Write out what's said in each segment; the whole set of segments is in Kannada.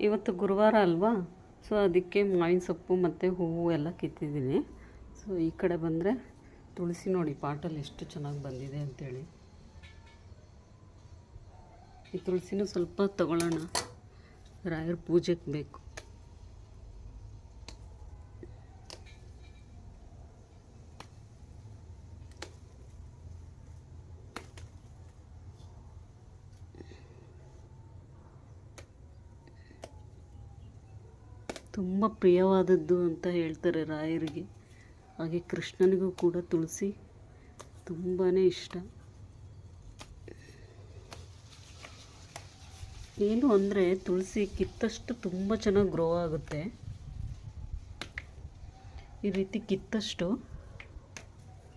ಇವತ್ತು ಗುರುವಾರ ಅಲ್ವಾ? ಸೊ ಅದಕ್ಕೆ ಮಾವಿನ ಸೊಪ್ಪು ಮತ್ತು ಹೂವು ಎಲ್ಲ ಕಿತ್ತಿದ್ದೀನಿ. ಸೊ ಈ ಕಡೆ ಬಂದರೆ ತುಳಸಿ ನೋಡಿ ಪಾಟಲ್ಲಿ ಎಷ್ಟು ಚೆನ್ನಾಗಿ ಬಂದಿದೆ ಅಂತೇಳಿ. ಈ ತುಳಸಿನೂ ಸ್ವಲ್ಪ ತಗೊಳ್ಳೋಣ. ರಾಯರ ಪೂಜೆಗೆ ಬೇಕು. ತುಂಬ ಪ್ರಿಯವಾದದ್ದು ಅಂತ ಹೇಳ್ತಾರೆ ರಾಯರಿಗೆ. ಹಾಗೆ ಕೃಷ್ಣನಿಗೂ ಕೂಡ ತುಳಸಿ ತುಂಬಾ ಇಷ್ಟ. ಏನು ಅಂದರೆ ತುಳಸಿ ಕಿತ್ತಷ್ಟು ತುಂಬ ಚೆನ್ನಾಗಿ ಗ್ರೋ ಆಗುತ್ತೆ. ಈ ರೀತಿ ಕಿತ್ತಷ್ಟು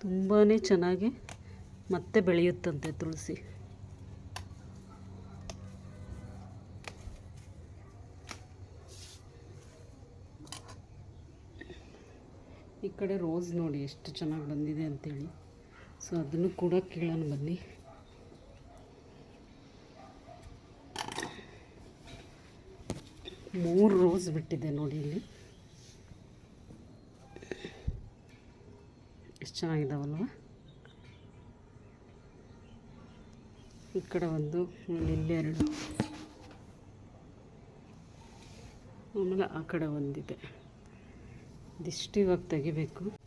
ತುಂಬಾ ಚೆನ್ನಾಗಿ ಮತ್ತೆ ಬೆಳೆಯುತ್ತಂತೆ ತುಳಸಿ. ಕಡೆ ರೋಸ್ ನೋಡಿ ಎಷ್ಟು ಚೆನ್ನಾಗಿ ಬಂದಿದೆ ಅಂತೇಳಿ. ಸೊ, ಅದನ್ನು ಕೂಡ ಕೇಳೋಣ ಬನ್ನಿ. ಮೂರು ರೋಸ್ ಬಿಟ್ಟಿದೆ ನೋಡಿ ಇಲ್ಲಿ. ಎಷ್ಟು ಚೆನ್ನಾಗಿದ್ದಾವಲ್ವ ಈ ಕಡೆ ಒಂದು ಇಲ್ಲಿ ಎರಡು. ಆಮೇಲೆ ಆ ಕಡೆ ಒಂದಿದೆ. ಇದಿಷ್ಟು ಇವಾಗ ತೆಗಿಬೇಕು.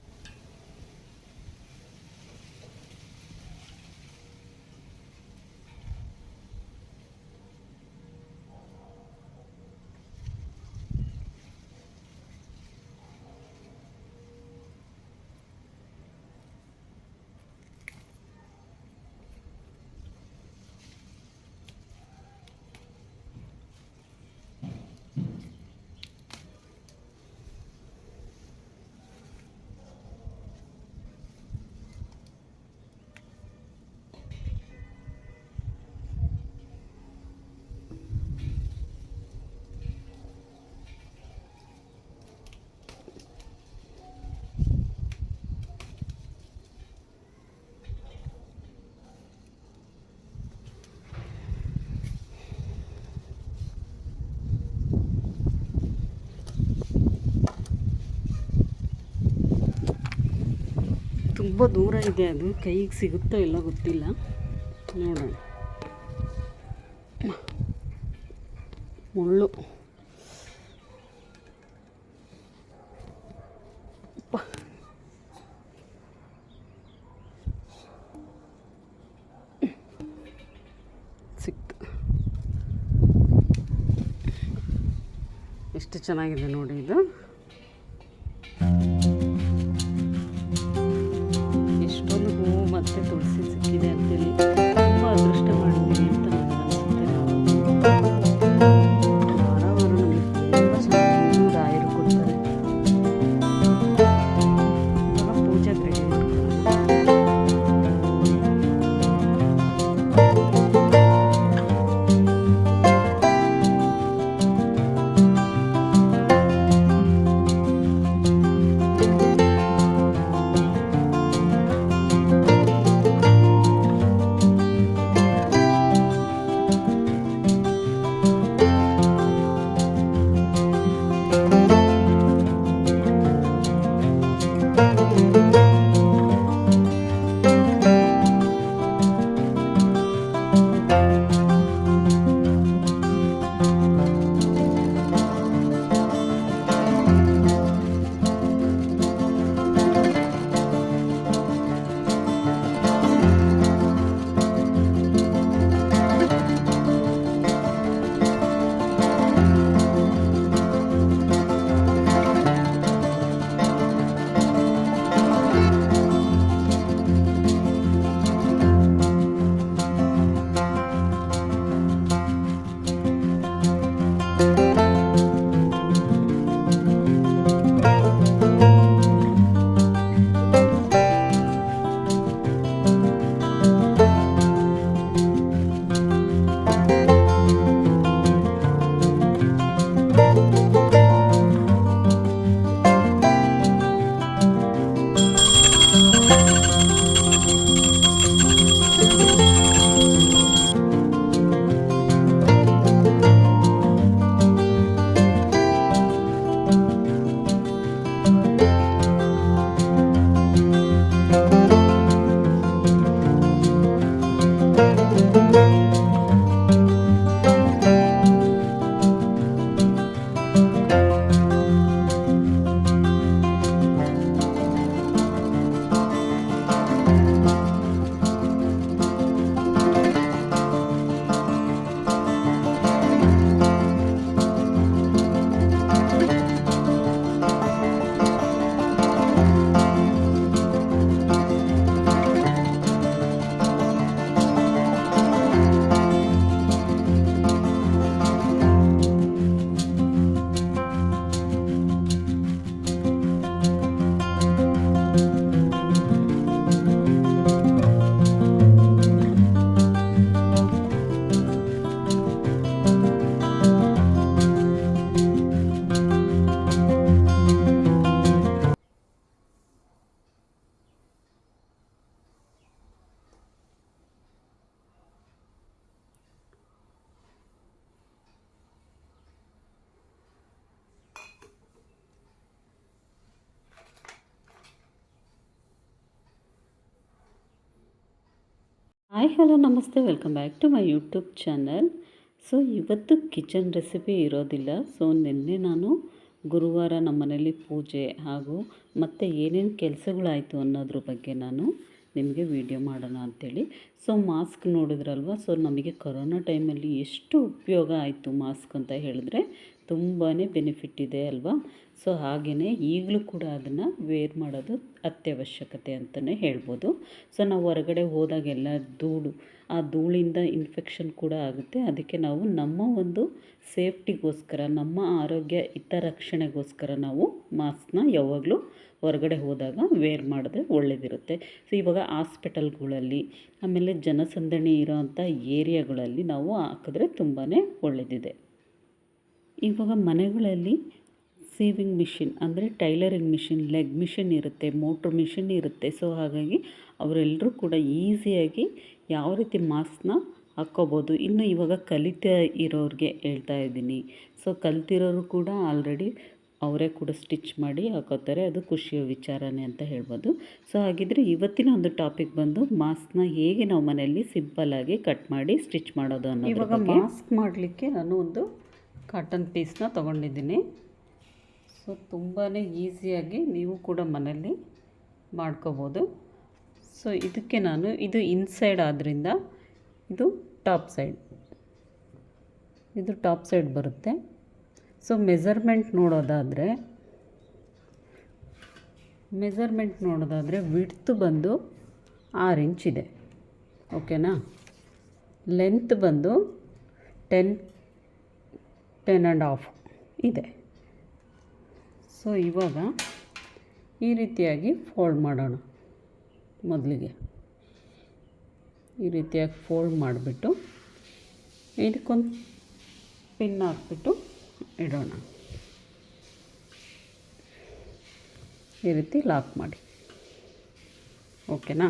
ತುಂಬ ದೂರ ಇದೆ ಅದು. ಕೈಗೆ ಸಿಗುತ್ತೋ ಇಲ್ಲ ಗೊತ್ತಿಲ್ಲ. ನೋಡೋಣ. ಮುಳ್ಳು. ಸಿಕ್ತು. ಎಷ್ಟು ಚೆನ್ನಾಗಿದೆ ನೋಡಿ ಇದು. ಮತ್ತು ತುಳಸಿ ಸಿಕ್ಕಿದೆ ಅಂತೇಳಿ. ಹಾಯ್, ಹಲೋ, ನಮಸ್ತೆ. Welcome back to my YouTube channel so ಇವತ್ತು ಕಿಚನ್ ರೆಸಿಪಿ ಇರೋದಿಲ್ಲ. ಸೊ ನಿನ್ನೆ ನಾನು ಗುರುವಾರ ನಮ್ಮ ಮನೇಲಿ ಪೂಜೆ ಹಾಗೂ ಮತ್ತು ಏನೇನು ಕೆಲಸಗಳಾಯಿತು ಅನ್ನೋದ್ರ ಬಗ್ಗೆ ನಾನು ನಿಮಗೆ ವಿಡಿಯೋ ಮಾಡೋಣ ಅಂಥೇಳಿ ಸೊ ಮಾಸ್ಕ್ ನೋಡಿದ್ರಲ್ವ? ಸೊ ನಮಗೆ ಕೊರೋನಾ ಟೈಮಲ್ಲಿ ಎಷ್ಟು ಉಪಯೋಗ ಆಯಿತು ಮಾಸ್ಕ್ ಅಂತ ಹೇಳಿದ್ರೆ ತುಂಬಾ ಬೆನಿಫಿಟ್ ಇದೆ ಅಲ್ವಾ? ಸೊ ಹಾಗೆಯೇ ಈಗಲೂ ಕೂಡ ಅದನ್ನು ವೇರ್ ಮಾಡೋದು ಅತ್ಯವಶ್ಯಕತೆ ಅಂತಲೇ ಹೇಳ್ಬೋದು. ಸೊ ನಾವು ಹೊರಗಡೆ ಹೋದಾಗೆಲ್ಲ ಧೂಳು, ಆ ಧೂಳಿಂದ ಇನ್ಫೆಕ್ಷನ್ ಕೂಡ ಆಗುತ್ತೆ. ಅದಕ್ಕೆ ನಾವು ನಮ್ಮ ಒಂದು ಸೇಫ್ಟಿಗೋಸ್ಕರ ನಮ್ಮ ಆರೋಗ್ಯ ಹಿತರಕ್ಷಣೆಗೋಸ್ಕರ ನಾವು ಮಾಸ್ಕ್ನ ಯಾವಾಗಲೂ ಹೊರಗಡೆ ಹೋದಾಗ ವೇರ್ ಮಾಡಿದ್ರೆ ಒಳ್ಳೆಯದಿರುತ್ತೆ ಸೊ ಇವಾಗ ಹಾಸ್ಪಿಟಲ್ಗಳಲ್ಲಿ ಆಮೇಲೆ ಜನಸಂದಣಿ ಇರೋವಂಥ ಏರಿಯಾಗಳಲ್ಲಿ ನಾವು ಹಾಕಿದ್ರೆ ತುಂಬಾ ಒಳ್ಳೆಯದಿದೆ ಇವಾಗ ಮನೆಗಳಲ್ಲಿ ಸೇವಿಂಗ್ ಮಿಷಿನ್ ಅಂದರೆ ಟೈಲರಿಂಗ್ ಮಿಷಿನ್ ಲೆಗ್ ಮಿಷಿನ್ ಇರುತ್ತೆ ಮೋಟ್ರ್ ಮಿಷಿನ್ ಇರುತ್ತೆ. ಸೊ ಹಾಗಾಗಿ ಅವರೆಲ್ಲರೂ ಕೂಡ ಈಸಿಯಾಗಿ ಯಾವ ರೀತಿ ಮಾಸ್ಕ್ನ ಹಾಕ್ಕೋಬೋದು. ಇನ್ನು ಇವಾಗ ಕಲಿತಾ ಇರೋರಿಗೆ ಹೇಳ್ತಾ ಇದ್ದೀನಿ. ಸೊ ಕಲ್ತಿರೋರು ಕೂಡ ಆಲ್ರೆಡಿ ಅವರೇ ಕೂಡ ಸ್ಟಿಚ್ ಮಾಡಿ ಹಾಕೋತಾರೆ. ಅದು ಖುಷಿಯ ವಿಚಾರನೇ ಅಂತ ಹೇಳ್ಬೋದು. ಸೊ ಹಾಗಿದ್ರೆ ಇವತ್ತಿನ ಒಂದು ಟಾಪಿಕ್ ಬಂದು ಮಾಸ್ಕ್ನ ಹೇಗೆ ನಾವು ಮನೆಯಲ್ಲಿ ಸಿಂಪಲ್ಲಾಗಿ ಕಟ್ ಮಾಡಿ ಸ್ಟಿಚ್ ಮಾಡೋದು ಅನ್ನೋ ಇವಾಗ ಮಾಸ್ಕ್ ಮಾಡಲಿಕ್ಕೆ ನಾನು ಒಂದು ಕಾಟನ್ ಪೀಸ್ನ ತೊಗೊಂಡಿದ್ದೀನಿ. ಸೊ ತುಂಬಾ ಈಸಿಯಾಗಿ ನೀವು ಕೂಡ ಮನೆಯಲ್ಲಿ ಮಾಡ್ಕೋಬೋದು. ಸೊ ಇದಕ್ಕೆ ನಾನು, ಇದು ಇನ್ಸೈಡ್ ಆದ್ದರಿಂದ ಇದು ಟಾಪ್ ಸೈಡ್ ಇದು ಟಾಪ್ ಸೈಡ್ ಬರುತ್ತೆ. ಸೊ ಮೆಸರ್ಮೆಂಟ್ ನೋಡೋದಾದರೆ ಮೆಸರ್ಮೆಂಟ್ ನೋಡೋದಾದರೆ ವಿಡ್ತ್ ಬಂದು ಆರು ಇಂಚ್ ಇದೆ. ಓಕೆನಾ ಲೆಂತ್ ಬಂದು ಟೆನ್ ಟೆನ್ ಆ್ಯಂಡ್ ಹಾಫ್ ಇದೆ. ಸೊ ಇವಾಗ ಈ ರೀತಿಯಾಗಿ ಫೋಲ್ಡ್ ಮಾಡೋಣ ಮೊದಲಿಗೆ. ಈ ರೀತಿಯಾಗಿ ಫೋಲ್ಡ್ ಮಾಡಿಬಿಟ್ಟು ಇದಕ್ಕೊಂದು ಪಿನ್ ಹಾಕ್ಬಿಟ್ಟು ಇಡೋಣ. ಈ ರೀತಿ ಲಾಕ್ ಮಾಡಿ. ಓಕೆನಾ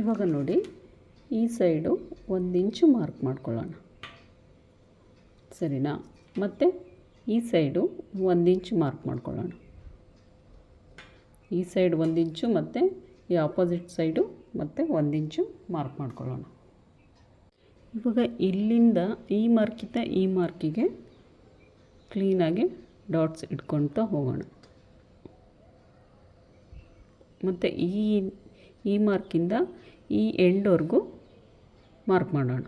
ಇವಾಗ ನೋಡಿ, ಈ ಸೈಡು ಒಂದು ಇಂಚು ಮಾರ್ಕ್ ಮಾಡ್ಕೊಳ್ಳೋಣ. ಸರಿನಾ? ಮತ್ತು ಈ ಸೈಡು ಒಂದು ಇಂಚು ಮಾರ್ಕ್ ಮಾಡ್ಕೊಳ್ಳೋಣ. ಈ ಸೈಡ್ ಒಂದು ಇಂಚು ಮತ್ತು ಈ ಆಪೋಸಿಟ್ ಸೈಡು ಮತ್ತು ಒಂದು ಇಂಚು ಮಾರ್ಕ್ ಮಾಡ್ಕೊಳ್ಳೋಣ. ಇವಾಗ ಇಲ್ಲಿಂದ ಈ ಮಾರ್ಕಿಂದ ಈ ಮಾರ್ಕಿಗೆ ಕ್ಲೀನಾಗಿ ಡಾಟ್ಸ್ ಇಟ್ಕೊಳ್ತಾ ಹೋಗೋಣ. ಮತ್ತು ಈ ಈ ಮಾರ್ಕಿಂದ ಈ ಎಂಡ್ವರೆಗೂ ಮಾರ್ಕ್ ಮಾಡೋಣ.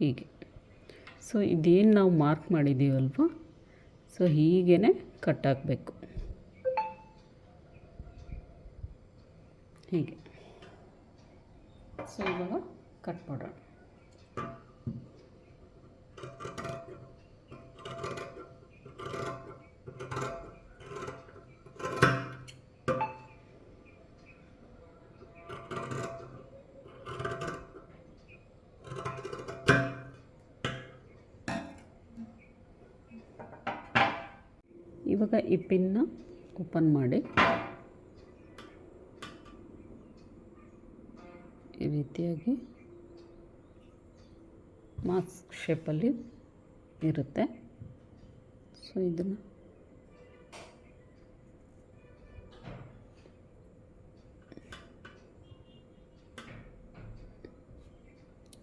ಹೀಗೆ. ಸೊ ಇದೇನು ನಾವು ಮಾರ್ಕ್ ಮಾಡಿದ್ದೀವಲ್ವ? ಸೊ ಹೀಗೇ ಕಟ್ ಹಾಕಬೇಕು. ಹೀಗೆ. ಸೊ ಇವಾಗ ಕಟ್ ಮಾಡೋಣ. ಇವಾಗ ಈ ಪಿನ್ನ ಓಪನ್ ಮಾಡಿ. ಈ ರೀತಿಯಾಗಿ ಮಾಸ್ಕ್ ಶೇಪಲ್ಲಿ ಇರುತ್ತೆ. ಸೊ ಇದನ್ನು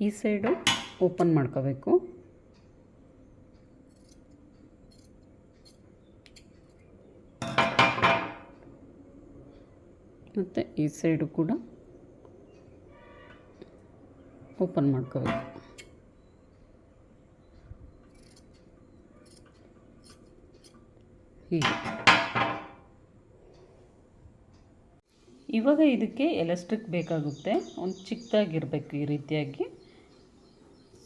ಈ ಸೈಡು ಓಪನ್ ಮಾಡ್ಕೋಬೇಕು. ಮತ್ತು ಈ ಸೈಡು ಕೂಡ ಓಪನ್ ಮಾಡ್ಕೋಬೇಕು. ಹೀಗೆ. ಇವಾಗ ಇದಕ್ಕೆ ಎಲೆಸ್ಟ್ರಿಕ್ ಬೇಕಾಗುತ್ತೆ. ಒಂದು ಚಿಕ್ಕದಾಗಿರಬೇಕು ಈ ರೀತಿಯಾಗಿ.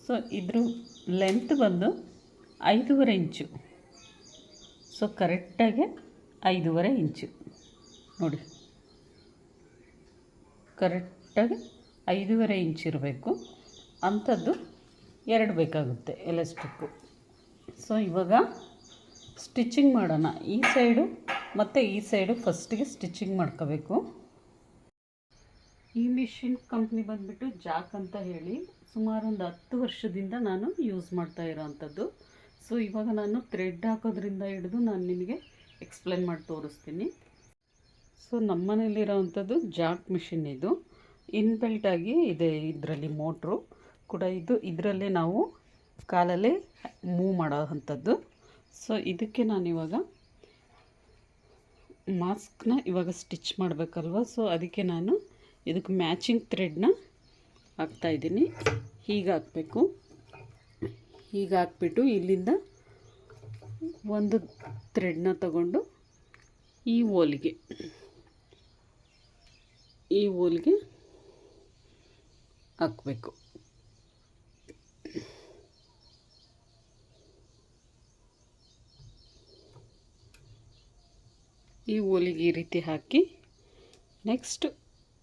ಸೊ ಇದ್ರ ಲೆಂತ್ ಬಂದು ಐದೂವರೆ ಇಂಚು. ಸೊ ಕರೆಕ್ಟಾಗಿ ಐದೂವರೆ ಇಂಚು. ನೋಡಿ. ಕರೆಕ್ಟಾಗಿ ಐದೂವರೆ ಇಂಚ್ ಇರಬೇಕು. ಅಂಥದ್ದು ಎರಡು ಬೇಕಾಗುತ್ತೆ ಎಲೆಸ್ಟಿಕ್ಕು. ಸೊ ಇವಾಗ ಸ್ಟಿಚಿಂಗ್ ಮಾಡೋಣ. ಈ ಸೈಡು ಮತ್ತು ಈ ಸೈಡು ಫಸ್ಟಿಗೆ ಸ್ಟಿಚಿಂಗ್ ಮಾಡ್ಕೋಬೇಕು. ಈ ಮಿಷಿನ್ ಕಂಪ್ನಿ ಬಂದುಬಿಟ್ಟು ಜಾಕ್ ಅಂತ ಹೇಳಿ ಸುಮಾರು ಒಂದು ಹತ್ತು ವರ್ಷದಿಂದ ನಾನು ಯೂಸ್ ಮಾಡ್ತಾ ಇರೋವಂಥದ್ದು ಸೊ ಇವಾಗ ನಾನು ಥ್ರೆಡ್ ಹಾಕೋದ್ರಿಂದ ಹಿಡಿದು ನಾನು ನಿಮಗೆ ಎಕ್ಸ್ಪ್ಲೇನ್ ಮಾಡಿ ತೋರಿಸ್ತೀನಿ. ಸೊ ನಮ್ಮ ಮನೇಲಿರೋವಂಥದ್ದು ಜಾಕ್ ಮಿಷಿನ್ ಇದು. ಇನ್ಬಿಲ್ಟಾಗಿ ಇದೆ ಇದರಲ್ಲಿ ಮೋಟ್ರು ಕೂಡ. ಇದು ಇದರಲ್ಲೇ ನಾವು ಕಾಲಲ್ಲೇ ಮೂವ್ ಮಾಡೋ ಅಂಥದ್ದು ಸೊ, ಇದಕ್ಕೆ ನಾನಿವಾಗ ಮಾಸ್ಕ್ನ ಇವಾಗ ಸ್ಟಿಚ್ ಮಾಡಬೇಕಲ್ವ? ಸೊ, ಅದಕ್ಕೆ ನಾನು ಇದಕ್ಕೆ ಮ್ಯಾಚಿಂಗ್ ಥ್ರೆಡ್ನ ಹಾಕ್ತಾಯಿದ್ದೀನಿ ಹೀಗೆ ಹಾಕಬೇಕು. ಹೀಗೆ ಹಾಕ್ಬಿಟ್ಟು ಇಲ್ಲಿಂದ ಒಂದು ಥ್ರೆಡ್ನ ತಗೊಂಡು ಈ ಓಲಿಗೆ ಈ ಹೋಲ್ಗೆ ಹಾಕಬೇಕು. ಈ ಹೋಲಿಗೆ ಈ ರೀತಿ ಹಾಕಿ ನೆಕ್ಸ್ಟ್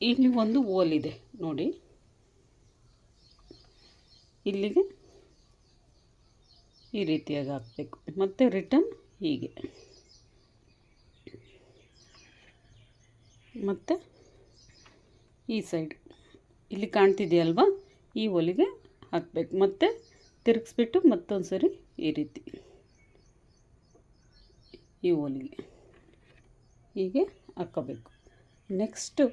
ಇಲ್ಲಿ ಒಂದು ಹೋಲಿದೆ ನೋಡಿ. ಇಲ್ಲಿಗೆ ಈ ರೀತಿಯಾಗಿ ಹಾಕಬೇಕು. ಮತ್ತು ರಿಟರ್ನ್ ಹೀಗೆ. ಮತ್ತು ಈ ಸೈಡ್. ಇಲ್ಲಿ ಕಾಣ್ತಿದೆಯಲ್ವಾ? ಈ ಒಲಿಗೆ ಹಾಕಬೇಕು. ಮತ್ತು ತಿರುಗಿಸ್ಬಿಟ್ಟು ಮತ್ತೊಂದು ಸರಿ ಈ ರೀತಿ. ಈ ಒಲಿಗೆ. ಹೀಗೆ ಹಾಕ್ಕೋಬೇಕು. ನೆಕ್ಸ್ಟು,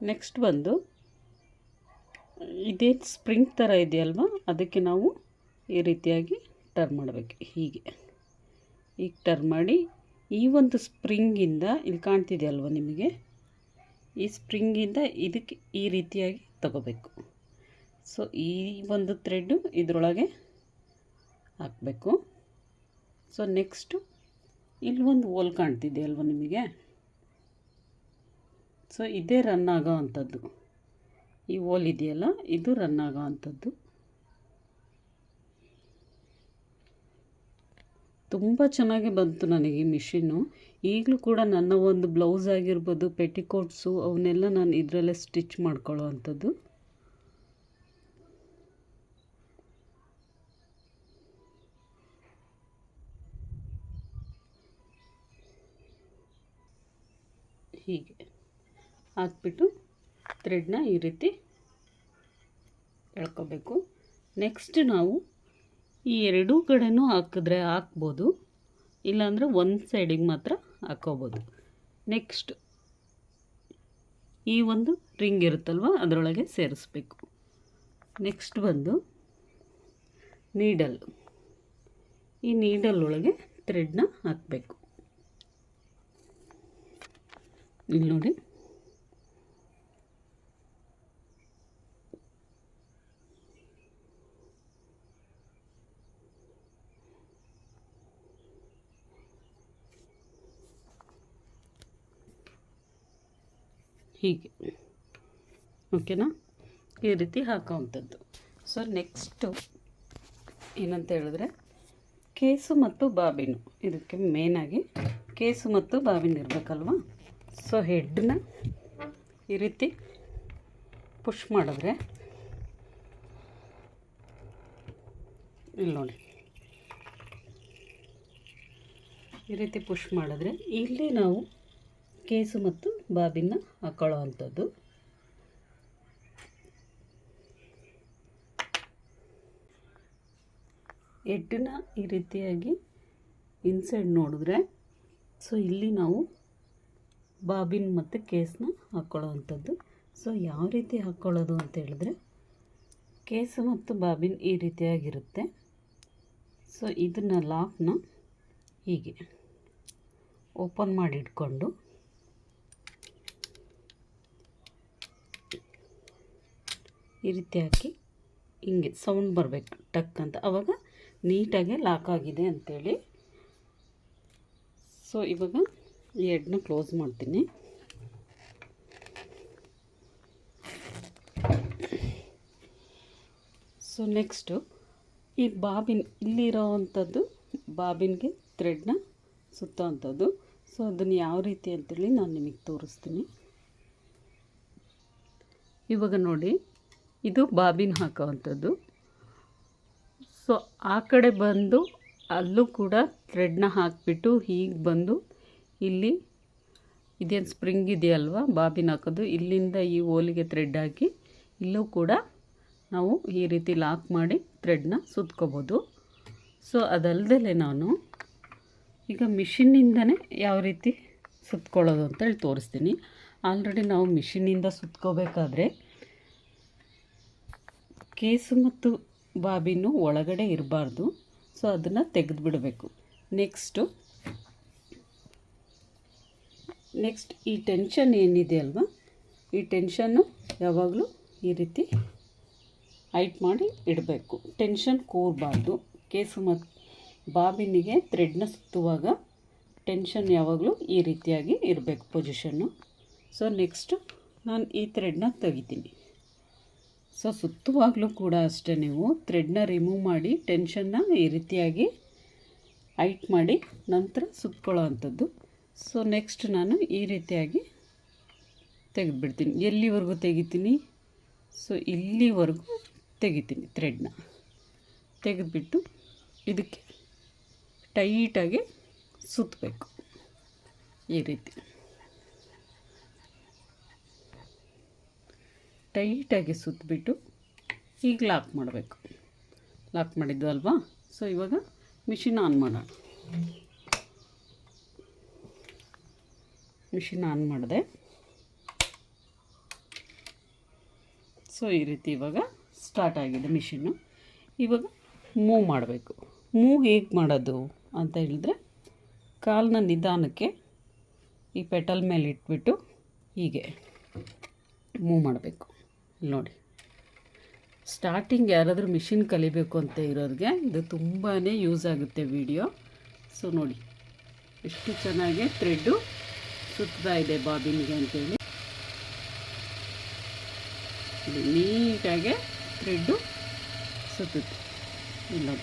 ನೆಕ್ಸ್ಟ್ ಬಂದು ಇದೇ ಸ್ಪ್ರಿಂಗ್ ಥರ ಇದೆಯಲ್ವ? ಅದಕ್ಕೆ ನಾವು ಈ ರೀತಿಯಾಗಿ ಟರ್ನ್ ಮಾಡಬೇಕು. ಹೀಗೆ. ಈಗ ಟರ್ನ್ ಮಾಡಿ ಈ ಒಂದು ಸ್ಪ್ರಿಂಗಿಂದ ಇಲ್ಲಿ ಕಾಣ್ತಿದೆಯಲ್ವ ನಿಮಗೆ? ಈ ಸ್ಪ್ರಿಂಗಿಂದ ಇದಕ್ಕೆ ಈ ರೀತಿಯಾಗಿ ತಗೋಬೇಕು. ಸೊ ಈ ಒಂದು ಥ್ರೆಡ್ಡು ಇದರೊಳಗೆ ಹಾಕಬೇಕು. ಸೊ ನೆಕ್ಸ್ಟು ಇಲ್ಲಿ ಒಂದು ಹೋಲ್ ಕಾಣ್ತಿದೆ ಅಲ್ವ ನಿಮಗೆ? ಸೊ ಇದೇ ರನ್ ಆಗೋ ಅಂಥದ್ದು. ಈ ಹೋಲ್ ಇದೆಯಲ್ಲ, ಇದು ರನ್ ಆಗೋ ಅಂಥದ್ದು. ತುಂಬ ಚೆನ್ನಾಗಿ ಬಂತು ನನಗೆ ಈ ಮಿಷಿನ್ನು. ಈಗಲೂ ಕೂಡ ನನ್ನ ಒಂದು ಬ್ಲೌಸ್ ಆಗಿರ್ಬೋದು, ಪೆಟಿಕೋಟ್ಸು, ಅವನ್ನೆಲ್ಲ ನಾನು ಇದರಲ್ಲೇ ಸ್ಟಿಚ್ ಮಾಡ್ಕೊಳ್ಳೋ ಅಂಥದ್ದು ಹೀಗೆ. ಹಾಕ್ಬಿಟ್ಟು ಥ್ರೆಡ್ನ ಈ ರೀತಿ ಎಳ್ಕೋಬೇಕು. ನೆಕ್ಸ್ಟ್ ನಾವು ಈ ಎರಡೂ ಕಡೆನೂ ಹಾಕಿದ್ರೆ ಹಾಕ್ಬೋದು. ಇಲ್ಲಾಂದರೆ ಒಂದು ಸೈಡಿಗೆ ಮಾತ್ರ ಹಾಕ್ಕೋಬೋದು ನೆಕ್ಸ್ಟ್ ಈ ಒಂದು ರಿಂಗ್ ಇರುತ್ತಲ್ವ? ಅದರೊಳಗೆ ಸೇರಿಸ್ಬೇಕು. ನೆಕ್ಸ್ಟ್ ಬಂದು ನೀಡಲ್ ಈ ನೀಡಲ್ ಒಳಗೆ ಥ್ರೆಡ್ನ ಹಾಕಬೇಕು. ಇಲ್ಲಿ ನೋಡಿ. ಹೀಗೆ. ಓಕೆನಾ ಈ ರೀತಿ ಹಾಕೋವಂಥದ್ದು. ಸೊ ನೆಕ್ಸ್ಟು ಏನಂತ ಹೇಳಿದ್ರೆ, ಕೇಸು ಮತ್ತು ಬಾಬಿನು. ಇದಕ್ಕೆ ಮೇನಾಗಿ ಕೇಸು ಮತ್ತು ಬಾಬಿನ ಇರಬೇಕಲ್ವ? ಸೊ ಹೆಡ್ನ ಈ ರೀತಿ ಪುಷ್ ಮಾಡಿದ್ರೆ, ಇಲ್ಲಿ ನೋಡಿ. ಈ ರೀತಿ ಪುಷ್ ಮಾಡಿದ್ರೆ, ಇಲ್ಲಿ ನಾವು ಕೇಸು ಮತ್ತು ಬಾಬಿನ ಹಾಕೊಳ್ಳೋ ಅಂಥದ್ದು. ಎಡ್ಡನ್ನ ಈ ರೀತಿಯಾಗಿ ಇನ್ಸೈಡ್ ನೋಡಿದ್ರೆ, ಸೊ ಇಲ್ಲಿ ನಾವು ಬಾಬಿನ್ ಮತ್ತು ಕೇಸನ್ನ ಹಾಕ್ಕೊಳ್ಳೋ ಅಂಥದ್ದು. ಸೊ ಯಾವ ರೀತಿ ಹಾಕ್ಕೊಳ್ಳೋದು ಅಂತ ಹೇಳಿದ್ರೆ, ಕೇಸು ಮತ್ತು ಬಾಬಿನ್ ಈ ರೀತಿಯಾಗಿರುತ್ತೆ. ಸೊ ಇದನ್ನು ಲಾಕ್ನ ಹೀಗೆ ಓಪನ್ ಮಾಡಿ ಇಟ್ಕೊಂಡು ಈ ರೀತಿ ಹಾಕಿ ಹಿಂಗೆ ಸೌಂಡ್ ಬರಬೇಕು ಟಕ್ ಅಂತ. ಆವಾಗ ನೀಟಾಗಿ ಲಾಕ್ ಆಗಿದೆ ಅಂಥೇಳಿ ಸೊ ಇವಾಗ ಈ ಎಡ್ನ ಕ್ಲೋಸ್ ಮಾಡ್ತೀನಿ. ಸೊ ನೆಕ್ಸ್ಟು ಈ ಬಾಬಿನ್ ಇಲ್ಲಿರೋ ಅಂಥದ್ದು ಬಾಬಿನ್ಗೆ ಥ್ರೆಡ್ನ ಸುತ್ತೋ ಅಂಥದ್ದು ಸೊ ಅದನ್ನು ಯಾವ ರೀತಿ ಅಂತೇಳಿ ನಾನು ನಿಮಗೆ ತೋರಿಸ್ತೀನಿ. ಇವಾಗ ನೋಡಿ. ಇದು ಬಾಬಿನ ಹಾಕೋವಂಥದ್ದು. ಸೊ ಆ ಕಡೆ ಬಂದು ಅಲ್ಲೂ ಕೂಡ ಥ್ರೆಡ್ನ ಹಾಕಿಬಿಟ್ಟು ಹೀಗೆ ಬಂದು ಇಲ್ಲಿ ಇದೇನು ಸ್ಪ್ರಿಂಗ್ ಇದೆಯಲ್ವ? ಬಾಬಿನ ಹಾಕೋದು. ಇಲ್ಲಿಂದ ಈ ಓಲಿಗೆ ಥ್ರೆಡ್ ಹಾಕಿ ಇಲ್ಲೂ ಕೂಡ ನಾವು ಈ ರೀತಿ ಲಾಕ್ ಮಾಡಿ ಥ್ರೆಡ್ನ ಸುತ್ಕೋಬೋದು. ಸೊ ಅದಲ್ಲದೆ ನಾನು ಈಗ ಮಿಷಿನ್ನಿಂದನೇ ಯಾವ ರೀತಿ ಸುತ್ಕೊಳ್ಳೋದು ಅಂತೇಳಿ ತೋರಿಸ್ತೀನಿ. ಆಲ್ರೆಡಿ ನಾವು ಮಿಷಿನ್ನಿಂದ ಸುತ್ಕೋಬೇಕಾದ್ರೆ ಕೇಸು ಮತ್ತು ಬಾಬಿನು ಒಳಗಡೆ ಇರಬಾರ್ದು. ಸೊ, ಅದನ್ನು ತೆಗೆದುಬಿಡಬೇಕು. ನೆಕ್ಸ್ಟು, ನೆಕ್ಸ್ಟ್ ಈ ಟೆನ್ಷನ್ ಏನಿದೆ ಅಲ್ವಾ? ಈ ಟೆನ್ಷನ್ನು ಯಾವಾಗಲೂ ಈ ರೀತಿ ಹೈಟ್ ಮಾಡಿ ಇಡಬೇಕು. ಟೆನ್ಷನ್ ಕೂರಬಾರ್ದು. ಕೇಸು ಮತ್ತು ಬಾಬಿನಿಗೆ ಥ್ರೆಡ್ನ ಸುತ್ತುವಾಗ ಟೆನ್ಷನ್ ಯಾವಾಗಲೂ ಈ ರೀತಿಯಾಗಿ ಇರಬೇಕು ಪೊಸಿಷನ್ನು. ಸೊ, ನೆಕ್ಸ್ಟು ನಾನು ಈ ಥ್ರೆಡ್ನ ತೆಗಿತೀನಿ. ಸೊ ಸುತ್ತುವಾಗಲೂ ಕೂಡ ಅಷ್ಟೇ ನೀವು ಥ್ರೆಡ್ನ ರಿಮೂವ್ ಮಾಡಿ ಟೆನ್ಷನ್ನ ಈ ರೀತಿಯಾಗಿ ಹೈಟ್ ಮಾಡಿ ನಂತರ ಸುತ್ತಕೊಳ್ಳೋ ಅಂಥದ್ದು. ಸೊ ನೆಕ್ಸ್ಟ್ ನಾನು ಈ ರೀತಿಯಾಗಿ ತೆಗೆದುಬಿಡ್ತೀನಿ. ಎಲ್ಲಿವರೆಗೂ ತೆಗಿತೀನಿ? ಸೊ ಇಲ್ಲಿವರೆಗೂ ತೆಗಿತೀನಿ ಥ್ರೆಡ್ನ ತೆಗೆದುಬಿಟ್ಟು ಇದಕ್ಕೆ ಟೈಟಾಗಿ ಸುತ್ತಬೇಕು ಈ ರೀತಿ. ಟೈಟಾಗಿ ಸುತ್ತಬಿಟ್ಟು ಈಗ ಲಾಕ್ ಮಾಡಬೇಕು. ಲಾಕ್ ಮಾಡಿದ್ದು ಅಲ್ವಾ? ಸೊ ಇವಾಗ ಮಿಷಿನ್ ಆನ್ ಮಾಡೋಣ. ಮಿಷಿನ್ ಆನ್ ಮಾಡಿದೆ. ಸೊ ಈ ರೀತಿ ಇವಾಗ ಸ್ಟಾರ್ಟ್ ಆಗಿದೆ ಮಿಷಿನ್ನು. ಇವಾಗ ಮೂವ್ ಮಾಡಬೇಕು. ಮೂವ್ ಹೇಗೆ ಮಾಡೋದು ಅಂತ ಹೇಳಿದ್ರೆ ಕಾಲನ್ನ ನಿಧಾನಕ್ಕೆ ಈ ಪೆಟಲ್ ಮೇಲೆ ಇಟ್ಬಿಟ್ಟು ಹೀಗೆ ಮೂವ್ ಮಾಡಬೇಕು. ನೋಡಿ. ಸ್ಟಾರ್ಟಿಂಗ್ ಯಾರಾದರೂ ಮಿಷಿನ್ ಕಲಿಬೇಕು ಅಂತ ಇರೋರಿಗೆ ಇದು ತುಂಬಾ ಯೂಸ್ ಆಗುತ್ತೆ ವಿಡಿಯೋ ಸೊ ನೋಡಿ. ಎಷ್ಟು ಚೆನ್ನಾಗಿ ಥ್ರೆಡ್ಡು ಸುತ್ತಾ ಇದೆ ಬಾಬಿನ್ಗೆ ಅಂತೇಳಿ. ಇದು ನೀಟಾಗೆ ಥ್ರೆಡ್ಡು ಸುತ್ತುತ್ತೆ. ಇಲ್ಲಿ.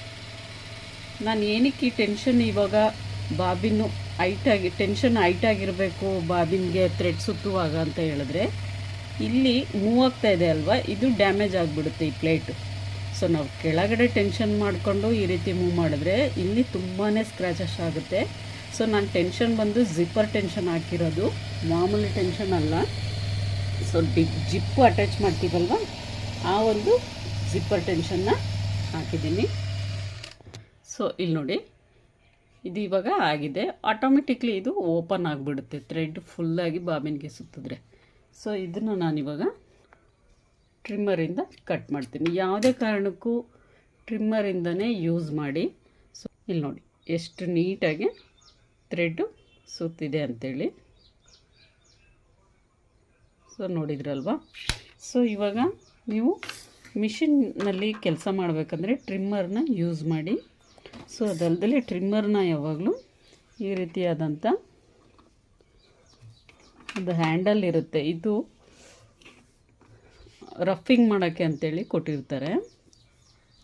ನಾನು ಏನಕ್ಕೆ ಟೆನ್ಷನ್ ಇವಾಗ ಬಾಬಿನ್ನು ಹೈಟಾಗಿ ಟೆನ್ಷನ್ ಹೈಟಾಗಿರಬೇಕು ಬಾಬಿನ್ಗೆ ಥ್ರೆಡ್ ಸುತ್ತುವಾಗ ಅಂತ ಹೇಳಿದ್ರೆ ಇಲ್ಲಿ ಮೂವ್ ಆಗ್ತಾ ಇದೆ ಅಲ್ವಾ? ಇದು ಡ್ಯಾಮೇಜ್ ಆಗಿಬಿಡುತ್ತೆ ಈ ಪ್ಲೇಟು ಸೊ ನಾವು ಕೆಳಗಡೆ ಟೆನ್ಷನ್ ಮಾಡಿಕೊಂಡು ಈ ರೀತಿ ಮೂವ್ ಮಾಡಿದ್ರೆ ಇಲ್ಲಿ ತುಂಬಾ ಸ್ಕ್ರ್ಯಾಚಸ್ ಆಗುತ್ತೆ. ಸೊ ನಾನು ಟೆನ್ಷನ್ ಬಂದು ಜಿಪ್ಪರ್ ಟೆನ್ಷನ್ ಹಾಕಿರೋದು. ಮಾಮೂಲಿ ಟೆನ್ಷನ್ ಅಲ್ಲ. ಸೊ ಡಿ ಜಿಪ್ಪು ಅಟ್ಯಾಚ್ ಮಾಡ್ತೀವಲ್ವ? ಆ ಒಂದು ಜಿಪ್ಪರ್ ಟೆನ್ಷನ್ನ ಹಾಕಿದ್ದೀನಿ. ಸೊ ಇಲ್ಲಿ ನೋಡಿ. ಇದು ಇವಾಗ ಆಗಿದೆ. ಆಟೋಮೆಟಿಕ್ಲಿ ಇದು ಓಪನ್ ಆಗಿಬಿಡುತ್ತೆ. ಥ್ರೆಡ್ ಫುಲ್ಲಾಗಿ ಬಾಬಿನ್ಗೆ ಸುತ್ತಿದ್ರೆ. ಸೊ ಇದನ್ನು ನಾನಿವಾಗ ಟ್ರಿಮ್ಮರಿಂದ ಕಟ್ ಮಾಡ್ತೀನಿ. ಯಾವುದೇ ಕಾರಣಕ್ಕೂ ಟ್ರಿಮ್ಮರಿಂದನೇ ಯೂಸ್ ಮಾಡಿ. ಸೊ ಇಲ್ಲಿ ನೋಡಿ, ಎಷ್ಟು ನೀಟಾಗಿ ಥ್ರೆಡ್ಡು ಸುತ್ತಿದೆ ಅಂಥೇಳಿ ಸೊ ನೋಡಿದ್ರಲ್ವಾ? ಸೊ ಇವಾಗ ನೀವು ಮಿಷಿನ್ನಲ್ಲಿ ಕೆಲಸ ಮಾಡಬೇಕಂದ್ರೆ ಟ್ರಿಮ್ಮರ್ನ ಯೂಸ್ ಮಾಡಿ. ಸೊ ಅದಲ್ಲದಲ್ಲಿ ಟ್ರಿಮ್ಮರ್ನ ಯಾವಾಗಲೂ ಈ ರೀತಿಯಾದಂಥ ಒಂದು ಹ್ಯಾಂಡಲ್ ಇರುತ್ತೆ. ಇದು ರಫಿಂಗ್ ಮಾಡೋಕ್ಕೆ ಅಂತೇಳಿ ಕೊಟ್ಟಿರ್ತಾರೆ.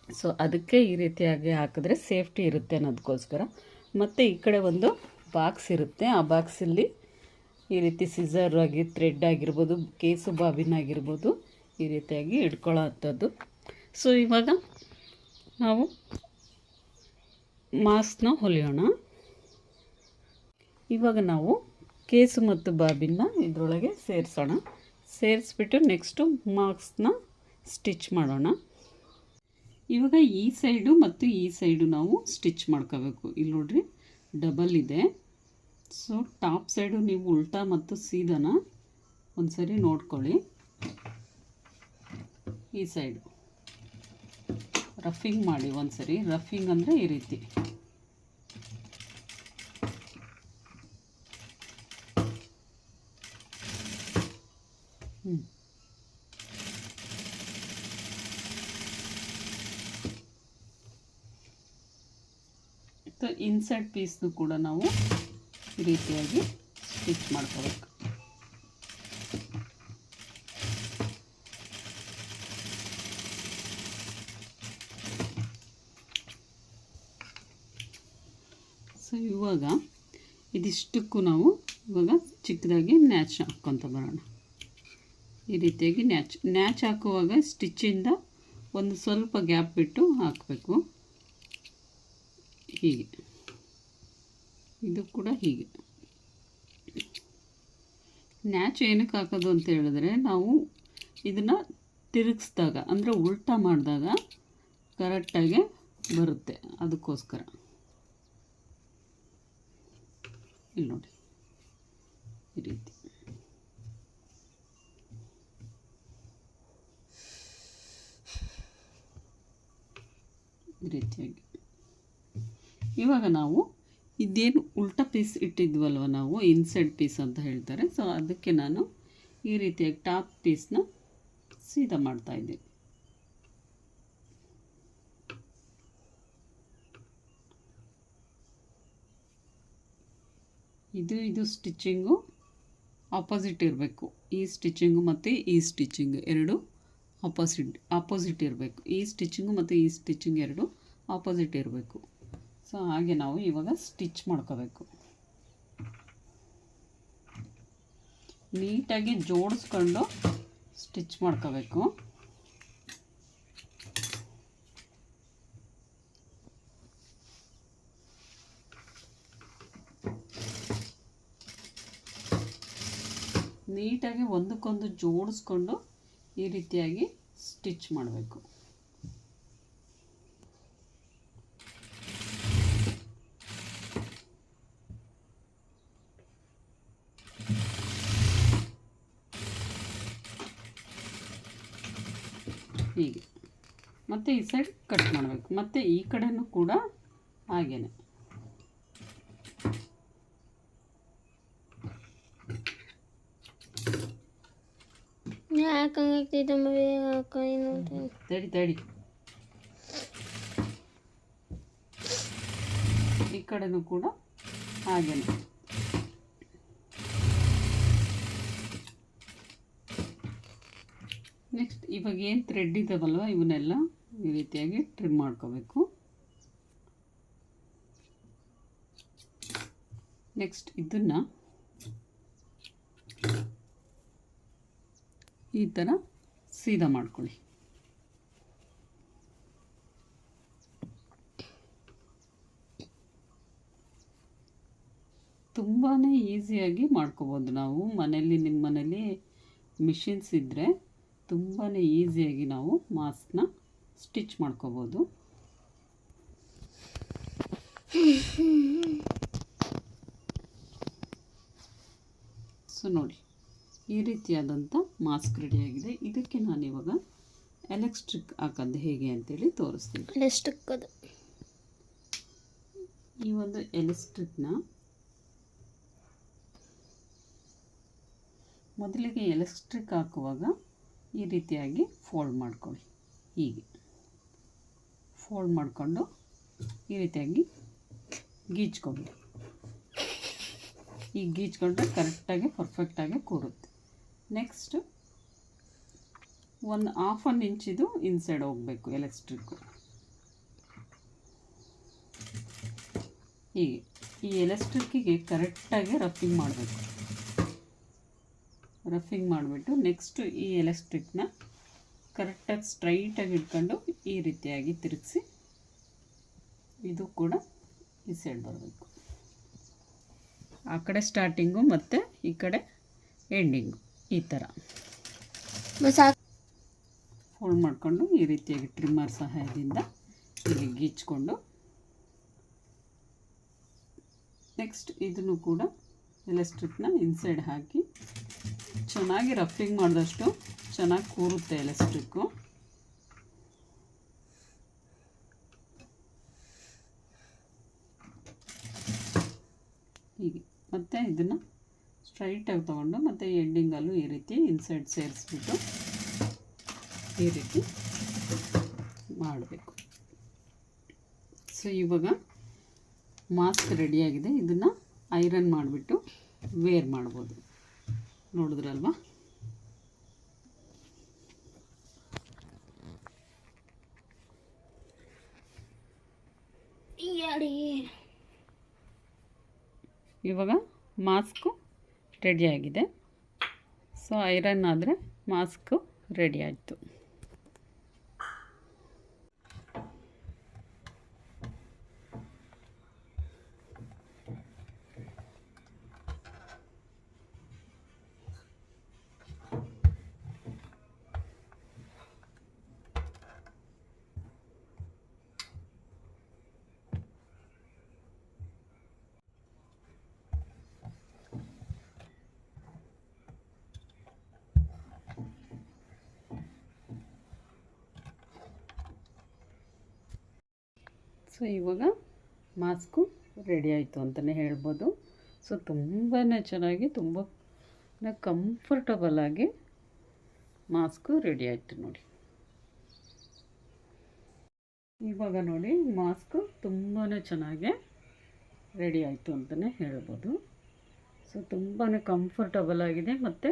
ಸೊ ಅದಕ್ಕೆ ಈ ರೀತಿಯಾಗಿ ಹಾಕಿದ್ರೆ ಸೇಫ್ಟಿ ಇರುತ್ತೆ ಅನ್ನೋದಕ್ಕೋಸ್ಕರ. ಮತ್ತು ಈ ಕಡೆ ಒಂದು ಬಾಕ್ಸ್ ಇರುತ್ತೆ. ಆ ಬಾಕ್ಸಲ್ಲಿ ಈ ರೀತಿ ಸಿಸರ್ ಆಗಿ ಥ್ರೆಡ್ ಆಗಿರ್ಬೋದು, ಕೇಸು ಬಾಬಿನ್ ಆಗಿರ್ಬೋದು ಈ ರೀತಿಯಾಗಿ ಇಟ್ಕೊಳ್ಳೋ ಅಂಥದ್ದು. ಸೊ ಇವಾಗ ನಾವು ಮಾಸ್ಕ್ನ ಹೊಲಿಯೋಣ. ಇವಾಗ ನಾವು ಕೇಸು ಮತ್ತು ಬಾಬಿನ ಇದರೊಳಗೆ ಸೇರಿಸೋಣ. ಸೇರಿಸ್ಬಿಟ್ಟು ನೆಕ್ಸ್ಟು ಮಾರ್ಕ್ಸ್ನ ಸ್ಟಿಚ್ ಮಾಡೋಣ. ಇವಾಗ ಈ ಸೈಡು ಮತ್ತು ಈ ಸೈಡು ನಾವು ಸ್ಟಿಚ್ ಮಾಡ್ಕೋಬೇಕು. ಇಲ್ಲಿ ನೋಡ್ರಿ, ಡಬಲ್ ಇದೆ. ಸೊ, ಟಾಪ್ ಸೈಡು ನೀವು ಉಲ್ಟಾ ಮತ್ತು ಸೀದನ ಒಂದು ಸರಿ ನೋಡ್ಕೊಳ್ಳಿ. ಈ ಸೈಡು. ರಫಿಂಗ್ ಮಾಡಿ ಒಂದು ಸರಿ ರಫಿಂಗ್ ಅಂದರೆ ಈ ರೀತಿ. ಇನ್ಸೈಡ್ ಪೀಸ್ನು ಕೂಡ ನಾವು ಈ ರೀತಿಯಾಗಿ ಸ್ಟಿಚ್ ಮಾಡ್ಕೋಬೇಕು. ಸೊ ಇವಾಗ ಇದಿಷ್ಟಕ್ಕೂ ನಾವು ಇವಾಗ ಚಿಕ್ಕದಾಗಿ ನ್ಯಾಚ್ ಹಾಕ್ಕೊತ ಬರೋಣ. ಈ ರೀತಿಯಾಗಿ ನ್ಯಾಚ್ ನ್ಯಾಚ್ ಹಾಕುವಾಗ ಸ್ಟಿಚ್ಚಿಂದ ಒಂದು ಸ್ವಲ್ಪ ಗ್ಯಾಪ್ ಬಿಟ್ಟು ಹಾಕಬೇಕು. ಹೀಗೆ. ಇದು ಕೂಡ ಹೀಗೆ. ನ್ಯಾಚ್ ಏನಕ್ಕೆ ಹಾಕೋದು ಅಂತ ಹೇಳಿದ್ರೆ ನಾವು ಇದನ್ನು ತಿರುಗಿಸ್ದಾಗ, ಅಂದರೆ ಉಲ್ಟಾ ಮಾಡಿದಾಗ ಕರೆಕ್ಟಾಗಿ ಬರುತ್ತೆ ಅದಕ್ಕೋಸ್ಕರ. ಇಲ್ಲಿ ನೋಡಿ, ಈ ರೀತಿ. ಈ ರೀತಿಯಾಗಿ. ಇವಾಗ ನಾವು ಇದೇನು ಉಲ್ಟಾ ಪೀಸ್ ಇಟ್ಟಿದ್ವಲ್ವ ನಾವು ಇನ್ಸೈಡ್ ಪೀಸ್ ಅಂತ ಹೇಳ್ತಾರೆ. ಸೊ ಅದಕ್ಕೆ ನಾನು ಈ ರೀತಿಯಾಗಿ ಟಾಪ್ ಪೀಸ್ನ ಸೀದಾ ಮಾಡ್ತಾ ಇದ್ದೀನಿ ಇದು ಇದು ಸ್ಟಿಚ್ಚಿಂಗು ಆಪೋಸಿಟ್ ಇರಬೇಕು. ಈ ಸ್ಟಿಚ್ಚಿಂಗು ಮತ್ತು ಈ ಸ್ಟಿಚ್ಚಿಂಗ್ ಎರಡು ಆಪೋಸಿಟ್ ಆಪೋಸಿಟ್ ಇರಬೇಕು. ಈ ಸ್ಟಿಚ್ಚಿಂಗು ಮತ್ತು ಈ ಸ್ಟಿಚ್ಚಿಂಗ್ ಎರಡು ಆಪೋಸಿಟ್ ಇರಬೇಕು. ಸೊ ಹಾಗೆ ನಾವು ಇವಾಗ ಸ್ಟಿಚ್ ಮಾಡ್ಕೋಬೇಕು. ನೀಟಾಗಿ ಜೋಡಿಸ್ಕೊಂಡು ಸ್ಟಿಚ್ ಮಾಡ್ಕೋಬೇಕು. ನೀಟಾಗಿ ಒಂದಕ್ಕೊಂದು ಜೋಡಿಸ್ಕೊಂಡು ಈ ರೀತಿಯಾಗಿ ಸ್ಟಿಚ್ ಮಾಡಬೇಕು ಹೀಗೆ ಮತ್ತು ಈ ಸೈಡ್ ಕಟ್ ಮಾಡಬೇಕು. ಮತ್ತು ಈ ಕಡೆಯೂ ಕೂಡ ಏನು ತಡಿ ತಡಿ. ಈ ಕಡೆನೂ ಕೂಡ ಹಾಗೇನೆ. ನೆಕ್ಸ್ಟ್ ಇವಾಗ ಏನು ಥ್ರೆಡ್ ಇದ್ದಾವಲ್ವ ಇವನ್ನೆಲ್ಲ? ಈ ರೀತಿಯಾಗಿ ಟ್ರಿಮ್ ಮಾಡ್ಕೋಬೇಕು. ನೆಕ್ಸ್ಟ್ ಇದನ್ನು ಈ ಥರ ಸೀದಾ ಮಾಡ್ಕೊಳ್ಳಿ. ತುಂಬಾ ಈಸಿಯಾಗಿ ಮಾಡ್ಕೋಬೋದು ನಾವು. ಮನೆಯಲ್ಲಿ ನಿಮ್ಮ ಮನೇಲಿ ಮಿಷಿನ್ಸ್ ಇದ್ದರೆ ತುಂಬಾ ಈಸಿಯಾಗಿ ನಾವು ಮಾಸ್ಕ್ನ ಸ್ಟಿಚ್ ಮಾಡ್ಕೋಬೋದು. ಸೊ ನೋಡಿ ಈ ರೀತಿಯಾದಂಥ ಮಾಸ್ಕ್ ರೆಡಿಯಾಗಿದೆ ಇದಕ್ಕೆ ನಾನು ಇವಾಗ ಎಲೆಕ್ಟ್ರಿಕ್ ಹಾಕೋದು ಹೇಗೆ ಅಂತೇಳಿ ತೋರಿಸ್ತೀನಿ. ಎಲೆಸ್ಟ್ರಿಕ್ ಅದು. ಈ ಒಂದು ಎಲೆಸ್ಟ್ರಿಕ್ನ ಮೊದಲಿಗೆ ಎಲೆಕ್ಟ್ರಿಕ್ ಹಾಕುವಾಗ ಈ ರೀತಿಯಾಗಿ ಫೋಲ್ಡ್ ಮಾಡ್ಕೊಳ್ಳಿ. ಹೀಗೆ. ಫೋಲ್ಡ್ ಮಾಡಿಕೊಂಡು ಈ ರೀತಿಯಾಗಿ ಗೀಚ್ಕೊಬಿಡಿ ಈಗ ಗೀಚ್ಕೊಂಡ್ರೆ ಕರೆಕ್ಟಾಗಿ, ಪರ್ಫೆಕ್ಟಾಗಿ ಕೂರುತ್ತೆ. ನೆಕ್ಸ್ಟ್ ಒಂದು ಹಾಫ್ ಒನ್ ಇಂಚಿದು ಇನ್ಸೈಡ್ ಹೋಗಬೇಕು ಎಲೆಕ್ಟ್ರಿಕ್ಕು ಹೀಗೆ, ಈ ಎಲೆಕ್ಟ್ರಿಕ್ಕಿಗೆ ಕರೆಕ್ಟಾಗಿ ರಫಿಂಗ್ ಮಾಡಬೇಕು. ರಫಿಂಗ್ ಮಾಡಿಬಿಟ್ಟು ನೆಕ್ಸ್ಟು ಈ ಎಲೆಕ್ಟ್ರಿಕ್ನ ಕರೆಕ್ಟಾಗಿ ಸ್ಟ್ರೈಟಾಗಿ ಇಟ್ಕೊಂಡು ಈ ರೀತಿಯಾಗಿ ತಿರುಗಿಸಿ ಇದು ಕೂಡ ಈ ಸೈಡ್ ಬರಬೇಕು. ಆ ಕಡೆ ಸ್ಟಾರ್ಟಿಂಗು ಮತ್ತು ಈ ಕಡೆ ಎಂಡಿಂಗು ಈ ಥರ ಫೋಲ್ಡ್ ಮಾಡಿಕೊಂಡು ಈ ರೀತಿಯಾಗಿ ಟ್ರಿಮ್ಮರ್ ಸಹಾಯದಿಂದ ಇಲ್ಲಿ ಗೀಚ್ಕೊಂಡು ನೆಕ್ಸ್ಟ್ ಇದನ್ನು ಕೂಡ ಎಲೆಕ್ಟ್ರಿಕ್ನ ಇನ್ಸೈಡ್ ಹಾಕಿ ಚೆನ್ನಾಗಿ ರಫಿಂಗ್ ಮಾಡಿದಷ್ಟು ಚೆನ್ನಾಗಿ ಕೂರುತ್ತೆ ಎಲೆಕ್ಟ್ರಿಕ್ಕು ಹೀಗೆ. ಮತ್ತು ಇದನ್ನು ಸ್ಟ್ರೈಟಾಗಿ ತೊಗೊಂಡು ಮತ್ತು ಎಂಡಿಂಗಲ್ಲೂ ಈ ರೀತಿ ಇನ್ಸೈಡ್ ಸೇರಿಸ್ಬಿಟ್ಟು ಈ ರೀತಿ ಮಾಡಬೇಕು. ಸೊ ಇವಾಗ ಮಾಸ್ಕ್ ರೆಡಿಯಾಗಿದೆ ಇದನ್ನು ಐರನ್ ಮಾಡಿಬಿಟ್ಟು ವೇರ್ ಮಾಡ್ಬೋದು. ನೋಡಿದ್ರಲ್ವಾ? ಇವಾಗ ಮಾಸ್ಕು ರೆಡಿಯಾಗಿದೆ ಸೊ ಐರನ್ ಆದರೆ ಮಾಸ್ಕು ರೆಡಿ ಆಯಿತು. ಸೊ, ಇವಾಗ ಮಾಸ್ಕು ರೆಡಿ ಆಯಿತು ಅಂತಲೇ ಹೇಳ್ಬೋದು. ಸೊ ತುಂಬಾ ಚೆನ್ನಾಗಿ ತುಂಬ ಕಂಫರ್ಟಬಲ್ ಆಗಿ ಮಾಸ್ಕು ರೆಡಿ ಆಯಿತು ನೋಡಿ. ಇವಾಗ ನೋಡಿ, ಮಾಸ್ಕು ತುಂಬಾ ಚೆನ್ನಾಗಿ ರೆಡಿ ಆಯಿತು ಅಂತಲೇ ಹೇಳ್ಬೋದು. ಸೊ ತುಂಬಾ ಕಂಫರ್ಟಬಲ್ ಆಗಿದೆ ಮತ್ತು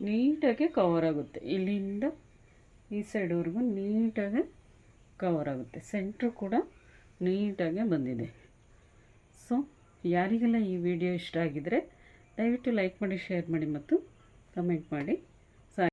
ನೀಟಾಗಿ ಕವರ್ ಆಗುತ್ತೆ. ಇಲ್ಲಿಂದ ಈ ಸೈಡ್ವರೆಗೂ ನೀಟಾಗಿ ಕವರ್ ಆಗುತ್ತೆ. ಸೆಂಟ್ರು ಕೂಡ ನೀಟಾಗೆ ಬಂದಿದೆ. ಸೊ ಯಾರಿಗೆಲ್ಲ ಈ ವಿಡಿಯೋ ಇಷ್ಟ ಆಗಿದ್ದರೆ ದಯವಿಟ್ಟು ಲೈಕ್ ಮಾಡಿ ಶೇರ್ ಮಾಡಿ ಮತ್ತು ಕಮೆಂಟ್ ಮಾಡಿ.